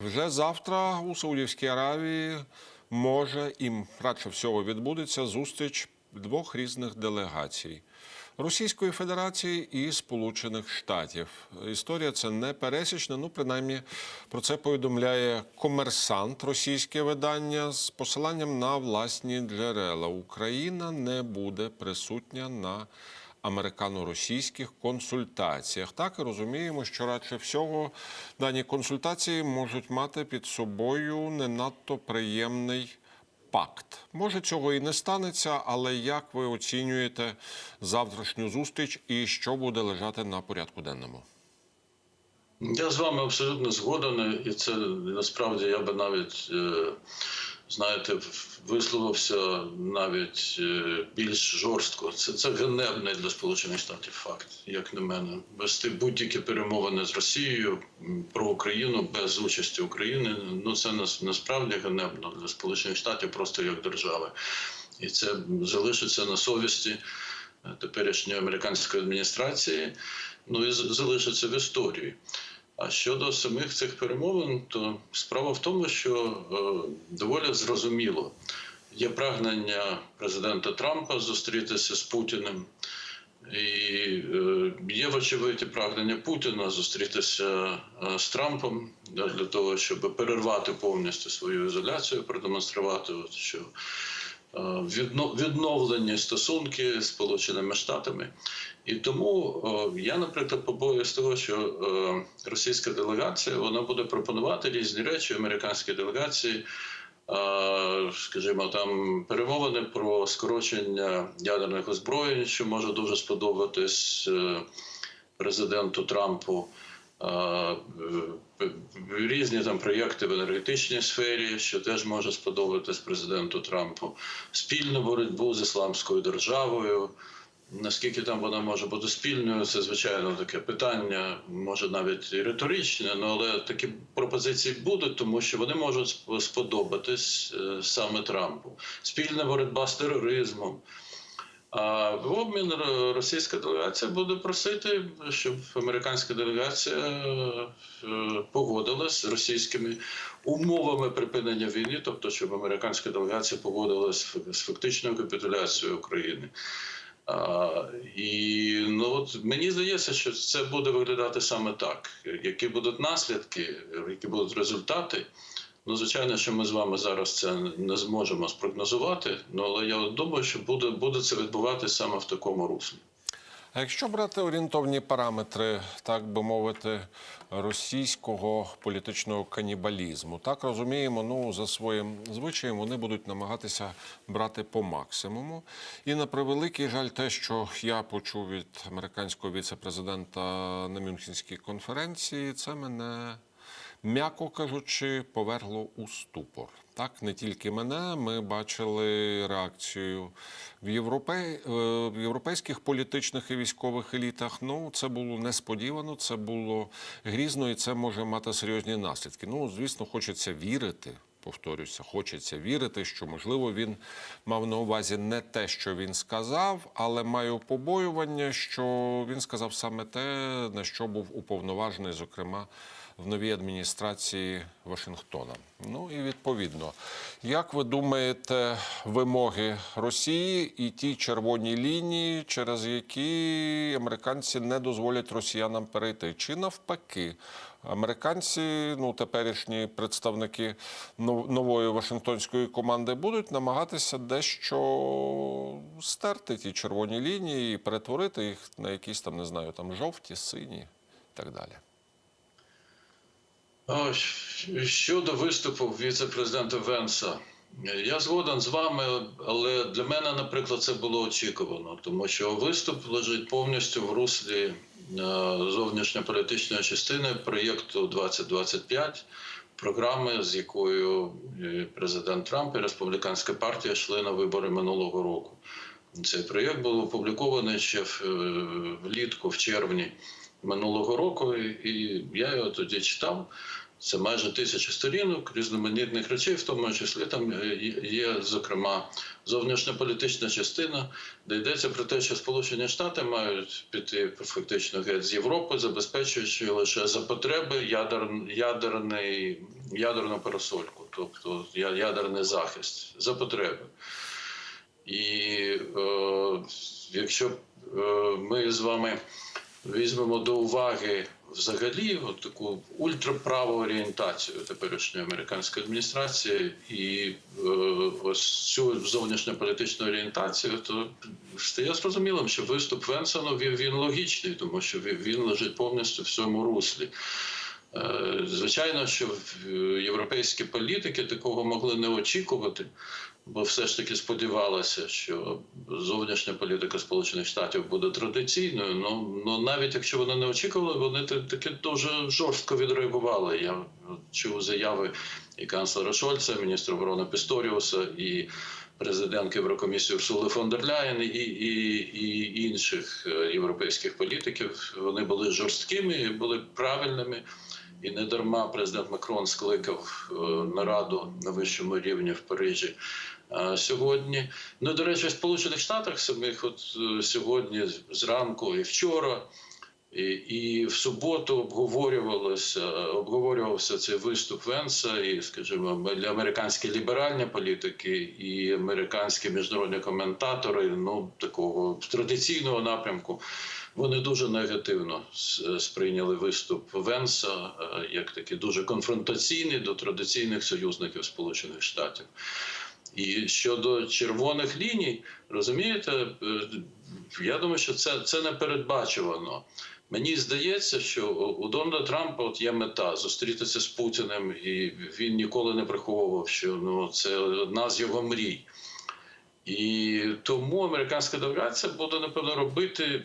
Вже завтра у Саудівській Аравії може і радше всього відбудеться зустріч двох різних делегацій. Російської Федерації і Сполучених Штатів. Історія це не пересічна. Ну, принаймні, про це повідомляє комерсант російське видання з посиланням на власні джерела. Україна не буде присутня на американо-російських консультаціях. Так і розуміємо, що радше всього дані консультації можуть мати під собою не надто приємний пакт. Може, цього і не станеться, але як ви оцінюєте завтрашню зустріч і що буде лежати на порядку денному? Я з вами абсолютно згоден, і це насправді я би навіть, е, знаєте, висловився навіть е, більш жорстко. Це, це ганебний для Сполучених Штатів факт, як на мене. Вести будь-які перемовини з Росією про Україну без участі України. Ну це нас- насправді ганебно для Сполучених Штатів просто як держави. І це залишиться на совісті е, теперішньої американської адміністрації, ну і залишиться в історії. А щодо самих цих перемовин, то справа в тому, що е, доволі зрозуміло. Є прагнення президента Трампа зустрітися з Путіним, і е, є вочевидь прагнення Путіна зустрітися е, з Трампом для того, щоб перервати повністю свою ізоляцію, продемонструвати, що відновлені стосунки з Сполученими Штатами. І тому е, я, наприклад, побоююсь того, що е, російська делегація вона буде пропонувати різні речі американській делегації. е, Скажімо, там перемовини про скорочення ядерних озброєнь, що може дуже сподобатись е, президенту Трампу. Е, Різні там проєкти в енергетичній сфері, що теж може сподобатись президенту Трампу, спільну боротьбу з ісламською державою. Наскільки там вона може бути спільною, це звичайно таке питання, може навіть і риторичне, ну, але такі пропозиції будуть, тому що вони можуть сп- сподобатись е, саме Трампу. Спільна боротьба з тероризмом. А в обмін російська делегація буде просити, щоб американська делегація е, погодилась з російськими умовами припинення війни, тобто щоб американська делегація погодилась з фактичною капітуляцією України. А, і ну от мені здається, що це буде виглядати саме так. Які будуть наслідки, які будуть результати. Ну, звичайно, що ми з вами зараз це не зможемо спрогнозувати. Ну але я думаю, що буде, буде це відбуватися саме в такому руслі. А якщо брати орієнтовні параметри, так би мовити, російського політичного канібалізму, так розуміємо, ну за своїм звичаєм вони будуть намагатися брати по максимуму. І на превеликий жаль, те, що я почув від американського віце-президента на Мюнхенській конференції, це мене м'яко кажучи, повергло у ступор. Так, не тільки мене, ми бачили реакцію в, європе... е, в європейських політичних і військових елітах. Ну, це було несподівано, це було грізно, і це може мати серйозні наслідки. Ну, звісно, хочеться вірити. Повторюся, хочеться вірити, що можливо він мав на увазі не те, що він сказав, але маю побоювання, що він сказав саме те, на що був уповноважений, зокрема в новій адміністрації Вашингтона. Ну і відповідно, як ви думаєте, вимоги Росії і ті червоні лінії, через які американці не дозволять росіянам перейти, чи навпаки? Американці, ну теперішні представники нов- нової Вашингтонської команди, будуть намагатися дещо стерти ті червоні лінії і перетворити їх на якісь там, не знаю, там жовті, сині і так далі. Щодо виступу віце-президента Венса, я згоден з вами, але для мене, наприклад, це було очікувано, тому що виступ лежить повністю в руслі е, зовнішньополітичної частини проєкту 2025, програми, з якою е, президент Трамп і республіканська партія йшли на вибори минулого року. Цей проєкт був опублікований ще е, влітку, в червні минулого року, і я його тоді читав. Це майже тисяча сторінок різноманітних речей, в тому числі там е, є- зокрема, зовнішньополітична частина, де йдеться про те, що Сполучені Штати мають піти фактично геть з Європи, забезпечуючи лише за потреби ядер, ядерний, ядерну парасольку, тобто ядерний захист за потреби. І е, якщо е, ми з вами візьмемо до уваги взагалі от таку ультраправу орієнтацію теперішньої американської адміністрації і е, ось цю зовнішньополітичну орієнтацію, то стає зрозумілим, що виступ Венса ну, він, він логічний, тому що він, він лежить повністю в цьому руслі. Е, Звичайно, що е, європейські політики такого могли не очікувати, бо все ж таки сподівалися, що зовнішня політика Сполучених Штатів буде традиційною. Ну, ну навіть якщо вони не очікували, вони та- таки дуже жорстко відреагували. Я чув заяви і канцлера Шольца, міністра оборони Пісторіуса, і президентки Єврокомісії Урсули фон дер Ляєн і, і, і інших е, європейських політиків. Вони були жорсткими, були правильними. І не дарма президент Макрон скликав е, нараду на вищому рівні в Парижі сьогодні. Ну, до речі, в Сполучених Штатах самих, от е, сьогодні зранку і вчора. І, і в суботу обговорювалося обговорювався цей виступ Венса, і, скажімо, американські ліберальні політики і американські міжнародні коментатори, ну такого традиційного напрямку. Вони дуже негативно сприйняли виступ Венса е, як такий дуже конфронтаційний до традиційних союзників Сполучених Штатів. І щодо червоних ліній, розумієте, е, я думаю, що це, це не передбачувано. Мені здається, що у Дональда Трампа от є мета зустрітися з Путіним, і він ніколи не приховував, що ну це одна з його мрій. І тому американська делегація буде напевно робити е,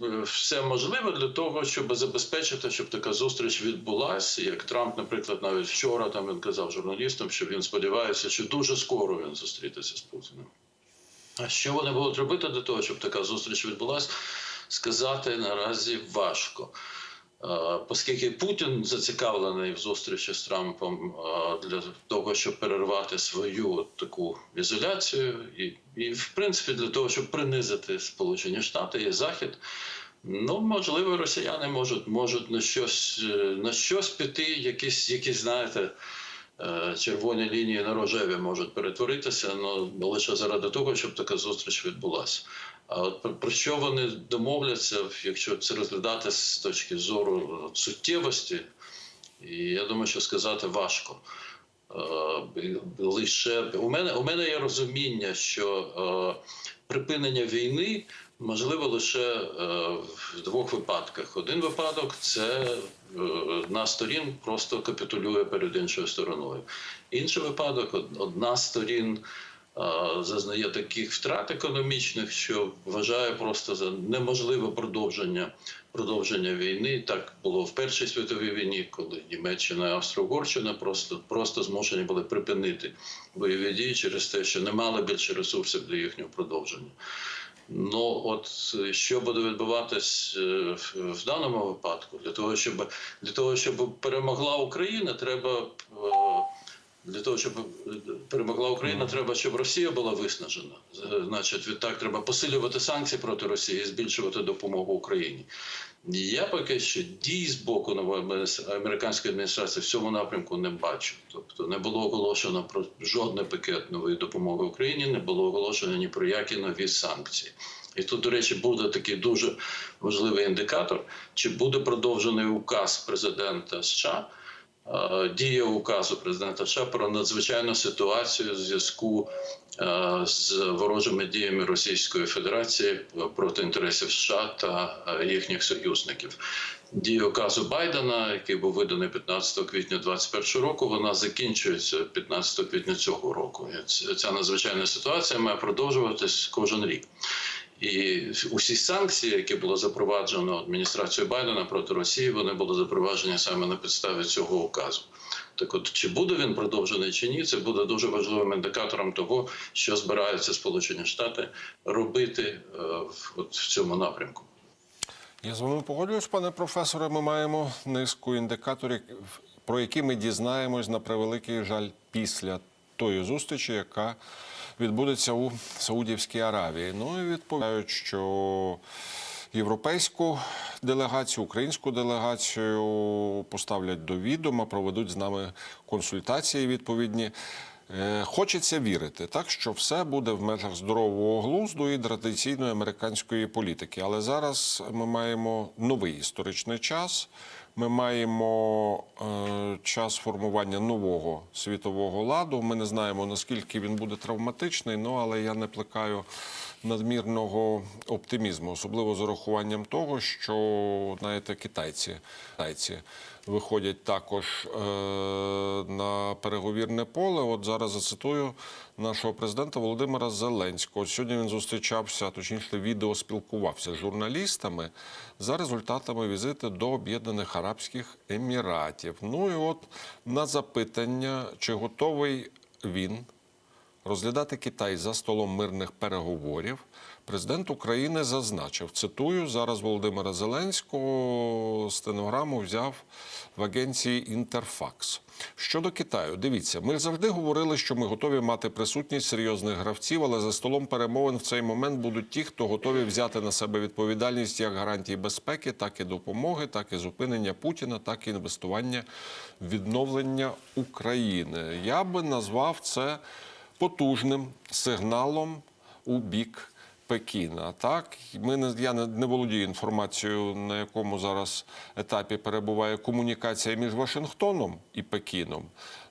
все можливе для того, щоб забезпечити, щоб така зустріч відбулася. Як Трамп, наприклад, навіть вчора там він казав журналістам, що він сподівається, що дуже скоро він зустрітися з Путіним. А що вони будуть робити для того, щоб така зустріч відбулася, сказати наразі важко. Е, Оскільки Путін зацікавлений в зустрічі з Трампом е, для того, щоб перервати свою таку ізоляцію, і, і в принципі для того, щоб принизити Сполучені Штати і Захід, ну можливо, росіяни можуть можуть на щось е, на щось піти, якісь, якісь знаєте. Червоні лінії на рожеві можуть перетворитися, ну лише заради того, щоб така зустріч відбулася. А от про- що вони домовляться, якщо це розглядати з точки зору суттєвості, і я думаю, що сказати важко. Е, Лише у мене у мене є розуміння, що е, припинення війни можливо лише е, в двох випадках. Один випадок це е, одна сторін просто капітулює перед іншою стороною. Інший випадок одна сторін е, зазнає таких втрат економічних, що вважає просто за неможливе продовження продовження війни. Так було в Першій світовій війні, коли Німеччина і Австро-Угорщина просто, просто змушені були припинити бойові дії через те, що не мали більше ресурсів для їхнього продовження. Ну, от що буде відбуватись е, в, в даному випадку, для того, щоб для того, щоб перемогла Україна, треба е, для того, щоб перемогла Україна, треба, щоб Росія була виснажена. Значить, відтак треба посилювати санкції проти Росії, і збільшувати допомогу Україні. Я поки що дій з боку нової американської адміністрації в цьому напрямку не бачу. Тобто не було оголошено про жодний пакет нової допомоги Україні, не було оголошено ні про які нові санкції. І тут, до речі, буде такий дуже важливий індикатор, чи буде продовжений указ президента США. Е, Дія указу президента США про надзвичайну ситуацію в зв'язку е, з ворожими діями Російської Федерації проти інтересів США та е, їхніх союзників. Дія указу Байдена, який був виданий 15 квітня 2021 року, вона закінчується 15 квітня цього року. Ця надзвичайна ситуація має продовжуватись кожен рік. І усі санкції, які було запроваджено адміністрацією Байдена проти Росії, вони були запроваджені саме на підставі цього указу. Так, от чи буде він продовжений чи ні, це буде дуже важливим індикатором того, що збираються Сполучені Штати робити е, от в цьому напрямку. Я з вами погоджуюсь, пане професоре. Ми маємо низку індикаторів, про які ми дізнаємось на превеликий жаль після тої зустрічі, яка відбудеться у Саудівській Аравії. Ну і відповідають, що європейську делегацію, українську делегацію поставлять до відома, проведуть з нами консультації відповідні. Е, Хочеться вірити, так що все буде в межах здорового глузду і традиційної американської політики. Але зараз ми маємо новий історичний час. Ми маємо е, час формування нового світового ладу. Ми не знаємо наскільки він буде травматичний, ну але я не плекаю надмірного оптимізму, особливо з урахуванням того, що знаєте, китайці, китайці виходять також е, на переговірне поле. От зараз зацитую нашого президента Володимира Зеленського. Сьогодні він зустрічався, точніше, відео спілкувався з журналістами за результатами візиту до Об'єднаних Арабських Еміратів. Ну і от на запитання, чи готовий він розглядати Китай за столом мирних переговорів, президент України зазначив, цитую зараз Володимира Зеленського, стенограму взяв в агенції Інтерфакс. Щодо Китаю, дивіться, ми завжди говорили, що ми готові мати присутність серйозних гравців, але за столом перемовин в цей момент будуть ті, хто готові взяти на себе відповідальність як гарантії безпеки, так і допомоги, так і зупинення Путіна, так і інвестування в відновлення України. Я би назвав це потужним сигналом у бік Пекіна. Так, ми не я не, не володію інформацією, на якому зараз етапі перебуває комунікація між Вашингтоном і Пекіном.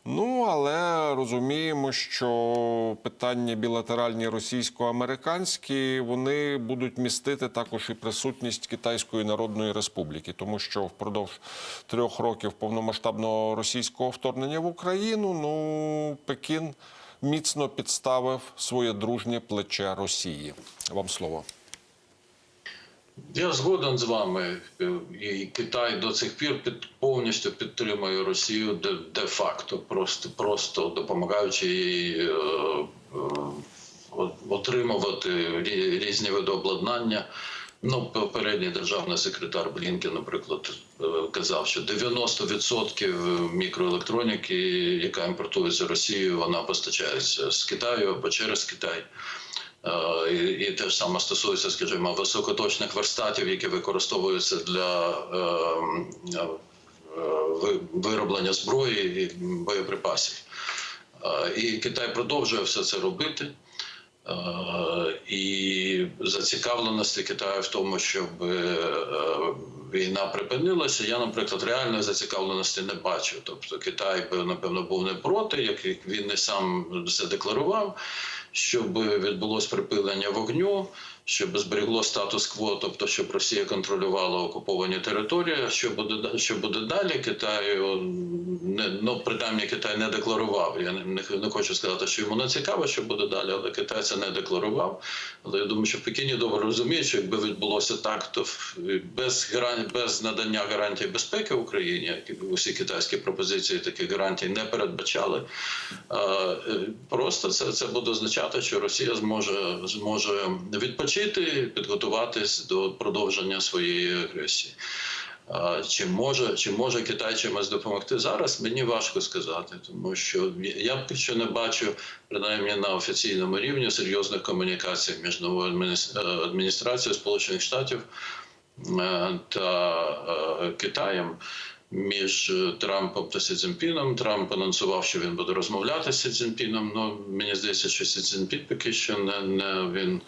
Ну але розуміємо, що питання білатеральні російсько-американські вони будуть містити також і присутність Китайської Народної Республіки, тому що впродовж трьох років повномасштабного російського вторгнення в Україну ну Пекін міцно підставив своє дружнє плече Росії. Вам слово. Я згоден з вами. Е, І Китай до цих пір під повністю підтримує Росію де, де-факто, просто просто допомагаючи їй е, е, отримувати різні види обладнання. Ну, попередній державний секретар Блінкен, наприклад, е, казав, що 90% мікроелектроніки, яка імпортується Росією, вона постачається з Китаю або через Китай. Е, І, те ж саме стосується, скажімо, високоточних верстатів, які використовуються для е, вироблення зброї і боєприпасів. І Китай продовжує все це робити. І зацікавленості Китаю в тому, щоб е, війна припинилася, я, наприклад, реальної зацікавленості не бачу. Тобто Китай би, напевно, був не проти, як він не сам це декларував, щоб відбулось припинення вогню, щоб зберегло статус-кво, тобто щоб Росія контролювала окуповані території. Що буде що буде далі? Китаю не ну принаймні Китай не декларував. Я не, не, не хочу сказати, що йому не цікаво, що буде далі, але Китай це не декларував. Але я думаю, що в Пекіні добре розуміють, що якби відбулося так, то без гарантій, без надання гарантій безпеки Україні, усі китайські пропозиції таких гарантій не передбачали. е, Просто це, це буде означати, що Росія зможе зможе відпочити, підготуватись до продовження своєї агресії. Чи може, чи може Китай чимось допомогти зараз? Мені важко сказати, тому що я поки що не бачу, принаймні на офіційному рівні, серйозних комунікацій між новою е, адміністрацією Сполучених Штатів е, та е, Китаєм. Між е, Трампом та Сі Цзіньпіном. Трамп анонсував, що він буде розмовляти з Сі Цзіньпіном. Ну мені здається, що Сі Цзіньпін поки що не, не він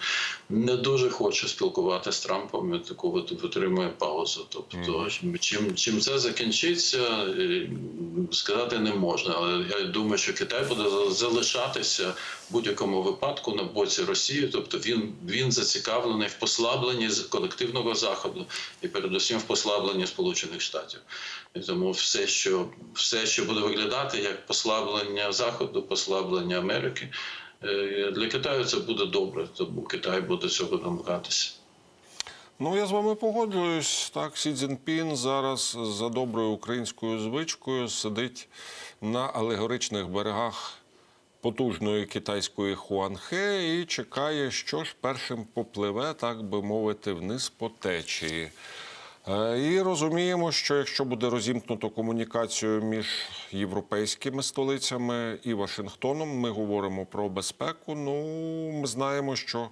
не дуже хоче спілкуватися з Трампом. і Таку витримує паузу. Тобто, чим чим це закінчиться, е, сказати не можна. Але я думаю, що Китай буде залишатися в будь-якому випадку на боці Росії. Тобто він, він зацікавлений в послабленні колективного заходу і передусім в послабленні Сполучених Штатів. І тому все, що все, що буде виглядати як послаблення Заходу, послаблення Америки, е, для Китаю це буде добре, тому Китай буде цього намагатися. Ну, я з вами погоджуюсь. Так, Сі Цзіньпін зараз за доброю українською звичкою сидить на алегоричних берегах потужної китайської Хуанхе і чекає, що ж першим попливе, так би мовити, вниз по течії. Е, І розуміємо, що якщо буде розімкнуто комунікацію між європейськими столицями і Вашингтоном, ми говоримо про безпеку. Ну ми знаємо, що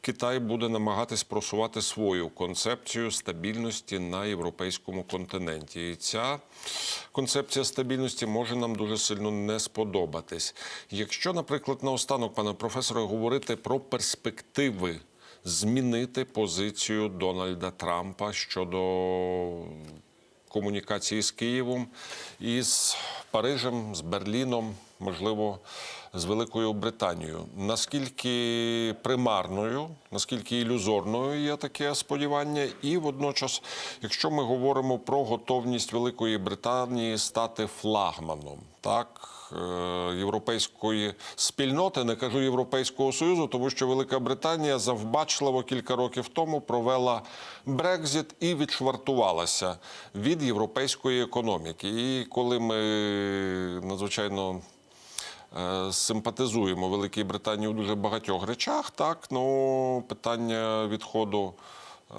Китай буде намагатись просувати свою концепцію стабільності на європейському континенті. І ця концепція стабільності може нам дуже сильно не сподобатись. Якщо, наприклад, наостанок, пане професоре, говорити про перспективи змінити позицію Дональда Трампа щодо комунікації з Києвом і з Парижем, з Берліном, можливо, з Великою Британією. Наскільки примарною, наскільки ілюзорною є таке сподівання, і водночас, якщо ми говоримо про готовність Великої Британії стати флагманом, так європейської спільноти, не кажу Європейського союзу, тому що Велика Британія завбачливо кілька років тому провела Брекзит і відшвартувалася від європейської економіки. І коли ми надзвичайно е, симпатизуємо Великій Британії у дуже багатьох речах, так ну питання відходу.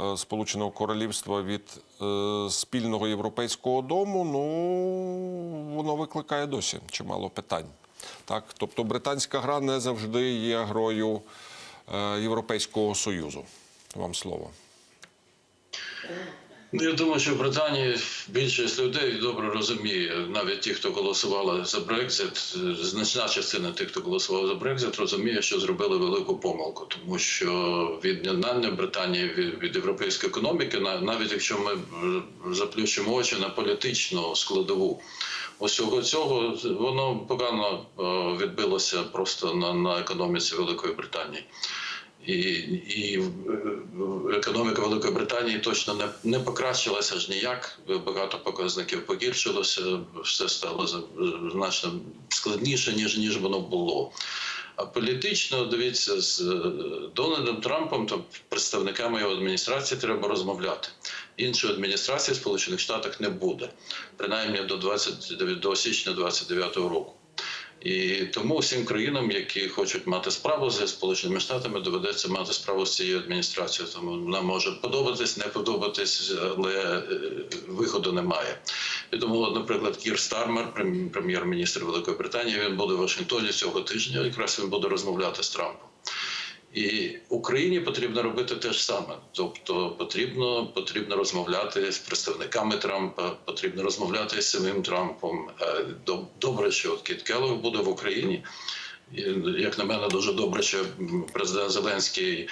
Е, Сполученого Королівства від е, спільного європейського дому, ну воно викликає досі чимало питань. Так, тобто британська гра не завжди є грою е, Європейського Союзу. Вам слово. Ну, Я думаю, що в Британії більшість людей добре розуміє, навіть ті, хто голосували за Брекзит, значна частина тих, хто голосував за Брекзит, розуміє, що зробили велику помилку, тому що від'єднання Британії від, від європейської економіки, на- навіть якщо ми е, заплющимо очі на політичну складову. Усього цього воно погано е, відбилося просто на, на економіці Великої Британії. І, і е, економіка Великої Британії точно не, не покращилася ж ніяк. Багато показників погіршилося, все стало значно складніше, ніж, ніж воно було. А політично, дивіться, з е, Дональдом Трампом, то представниками його адміністрації треба розмовляти. Іншої адміністрації в Сполучених Штатах не буде, принаймні до 29, до січня 29-го року. І тому всім країнам, які хочуть мати справу зі Сполученими Штатами, доведеться мати справу з цією адміністрацією. Тому вона може подобатись, не подобатись, але е, виходу немає. І тому, наприклад, Кір Стармер, прем- прем'єр-міністр Великої Британії, він буде в Вашингтоні цього тижня. Якраз він буде розмовляти з Трампом. І Україні потрібно робити те ж саме. Тобто потрібно, потрібно розмовляти з представниками Трампа, потрібно розмовляти з самим Трампом. Е, Добре, що Кіт Келлог буде в Україні. Як на мене, дуже добре, що президент Зеленський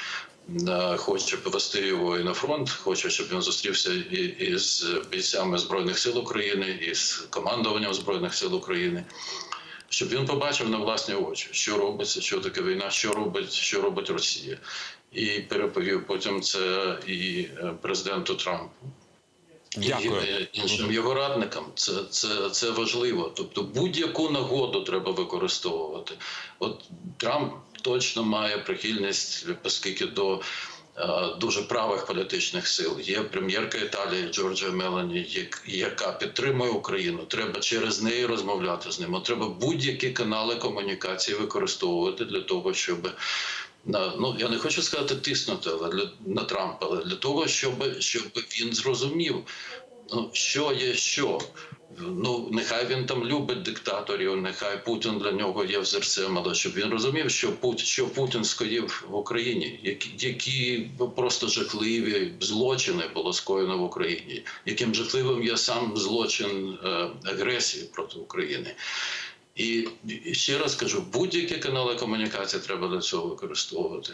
е, хоче повести його і на фронт, хоче, щоб він зустрівся і, і з бійцями Збройних сил України, і з командуванням Збройних сил України щоб він побачив на власні очі, що робиться, що таке війна, що робить, що робить Росія, і переповів потім це і е, президенту Трампу. Дякую. І е, іншим його радникам це, це, це важливо. Тобто будь-яку нагоду треба використовувати. От Трамп точно має прихильність, оскільки до дуже правих політичних сил є прем'єрка Італії Джорджа Мелані, яка підтримує Україну. Треба через неї розмовляти з ним. Треба будь-які канали комунікації використовувати для того, щоб ну я не хочу сказати тиснути, але для на Трампа, але для того, щоб, щоб він зрозумів, ну що є що. Ну, нехай він там любить диктаторів, нехай Путін для нього є взірцем, але щоб він розумів, що Путін, що Путін скоїв в Україні, які, які просто жахливі злочини було скоєно в Україні, яким жахливим є сам злочин е, агресії проти України. І ще раз кажу, будь-які канали комунікації треба для цього використовувати.